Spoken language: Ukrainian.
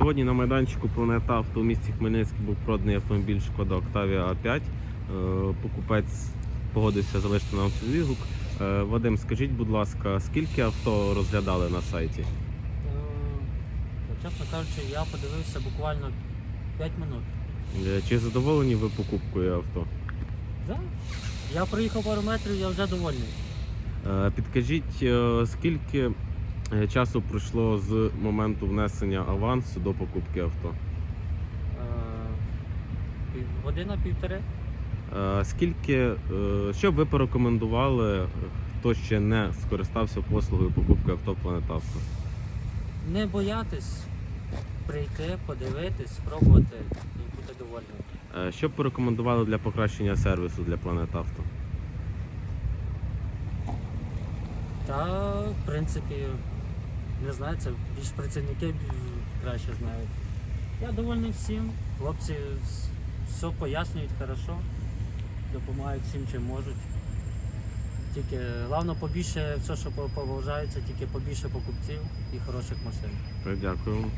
Сьогодні на майданчику Планета Авто у місті Хмельницький був проданий автомобіль Шкода Octavia A5. Е, Покупець погодився залишити нам відгук. Е, Вадим, скажіть, будь ласка, скільки авто розглядали на сайті? Е, Чесно кажучи, я подивився буквально 5 минут. Чи задоволені ви покупкою авто? Да? Я проїхав пару метрів, я вже довольний. Підкажіть, скільки часу пройшло з моменту внесення авансу до покупки авто? Е, Година півтори. Е, Скільки, е, що б ви порекомендували, е, хто ще не скористався послугою покупки авто Планета Авто? Не боятись прийти, подивитись, спробувати і бути довольним. Е, Що б порекомендували для покращення сервісу для Планет Авто? Та, в принципі, не знаю, це більш працівники краще знають. Я довольний всім. Хлопці все пояснюють хорошо, допомагають всім, чим можуть. Тільки головне побільше, все, що поважається, тільки побільше покупців і хороших машин. Дякую.